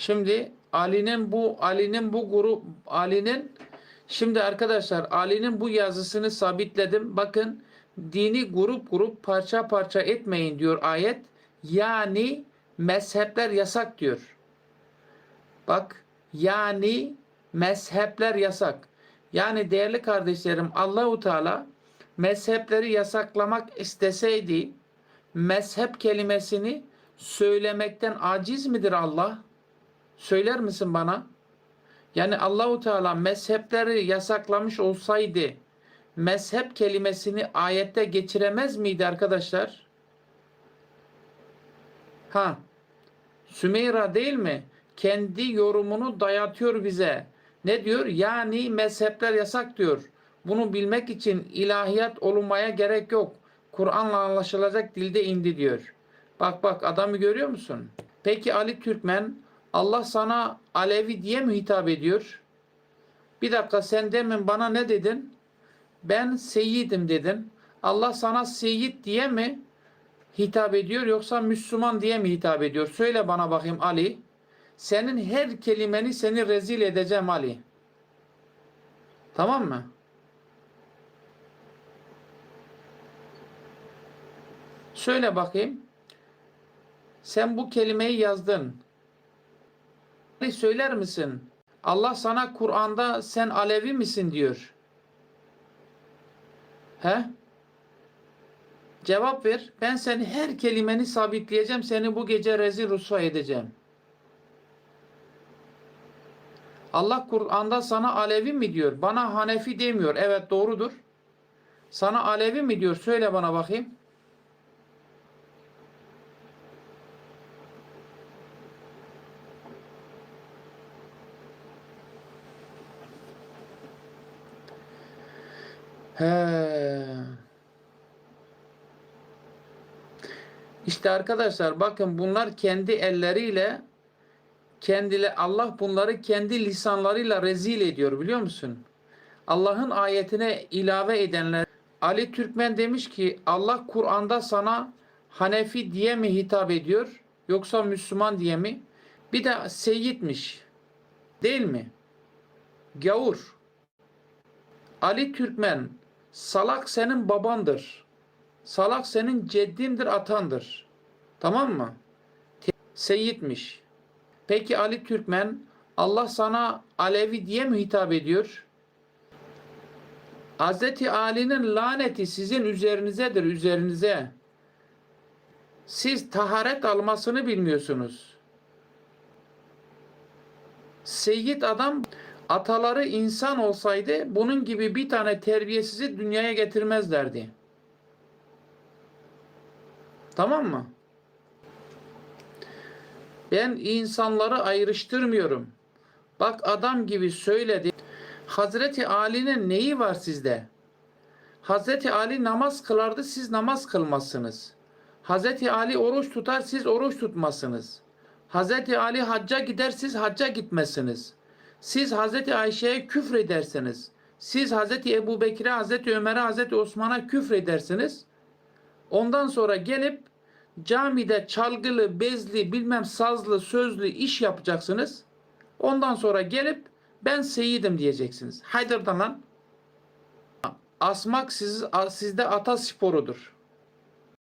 Şimdi Ali'nin bu Ali'nin bu grup Ali'nin şimdi arkadaşlar Ali'nin bu yazısını sabitledim. Bakın dini grup grup parça parça etmeyin diyor ayet. Yani mezhepler yasak diyor. Bak yani mezhepler yasak. Yani değerli kardeşlerim Allahu Teala mezhepleri yasaklamak isteseydi mezhep kelimesini söylemekten aciz midir Allah? Söyler misin bana? Yani Allahu Teala mezhepleri yasaklamış olsaydı mezhep kelimesini ayette geçiremez miydi arkadaşlar? Ha. Sümeyra değil mi? Kendi yorumunu dayatıyor bize. Ne diyor? Yani mezhepler yasak diyor. Bunu bilmek için ilahiyat olunmaya gerek yok. Kur'an'la anlaşılacak dilde indi diyor. Bak bak adamı görüyor musun? Peki Ali Türkmen Allah sana Alevi diye mi hitap ediyor? Bir dakika sen demin bana ne dedin? Ben seyyidim dedin. Allah sana seyyid diye mi hitap ediyor yoksa Müslüman diye mi hitap ediyor? Söyle bana bakayım Ali. Senin her kelimeni seni rezil edeceğim Ali. Tamam mı? Söyle bakayım. Sen bu kelimeyi yazdın. Ali söyler misin? Allah sana Kur'an'da sen Alevi misin diyor. He? Cevap ver. Ben seni her kelimeni sabitleyeceğim. Seni bu gece rezil rusva edeceğim. Allah Kur'an'da sana Alevi mi diyor? Bana Hanefi demiyor. Evet doğrudur. Sana Alevi mi diyor? Söyle bana bakayım. He. İşte arkadaşlar bakın bunlar kendi elleriyle kendile Allah bunları kendi lisanlarıyla rezil ediyor biliyor musun? Allah'ın ayetine ilave edenler Ali Türkmen demiş ki Allah Kur'an'da sana Hanefi diye mi hitap ediyor yoksa Müslüman diye mi? Bir de Seyyidmiş. Değil mi? Gavur. Ali Türkmen salak senin babandır. Salak senin ceddindir, atandır. Tamam mı? Seyyidmiş. Peki Ali Türkmen Allah sana Alevi diye mi hitap ediyor? Hazreti Ali'nin laneti sizin üzerinizedir, üzerinize. Siz taharet almasını bilmiyorsunuz. Seyyid adam ataları insan olsaydı bunun gibi bir tane terbiyesizi dünyaya getirmezlerdi. Tamam mı? Ben insanları ayrıştırmıyorum. Bak adam gibi söyledi. Hazreti Ali'nin neyi var sizde? Hazreti Ali namaz kılardı siz namaz kılmazsınız. Hazreti Ali oruç tutar siz oruç tutmazsınız. Hazreti Ali hacca gider siz hacca gitmezsiniz. Siz Hazreti Ayşe'ye küfredersiniz. Siz Hazreti Ebu Bekir'e, Hazreti Ömer'e, Hazreti Osman'a küfredersiniz. Ondan sonra gelip camide çalgılı, bezli, bilmem sazlı, sözlü iş yapacaksınız. Ondan sonra gelip ben seyidim diyeceksiniz. Haydar'dan lan. Asmak siz, sizde ata sporudur.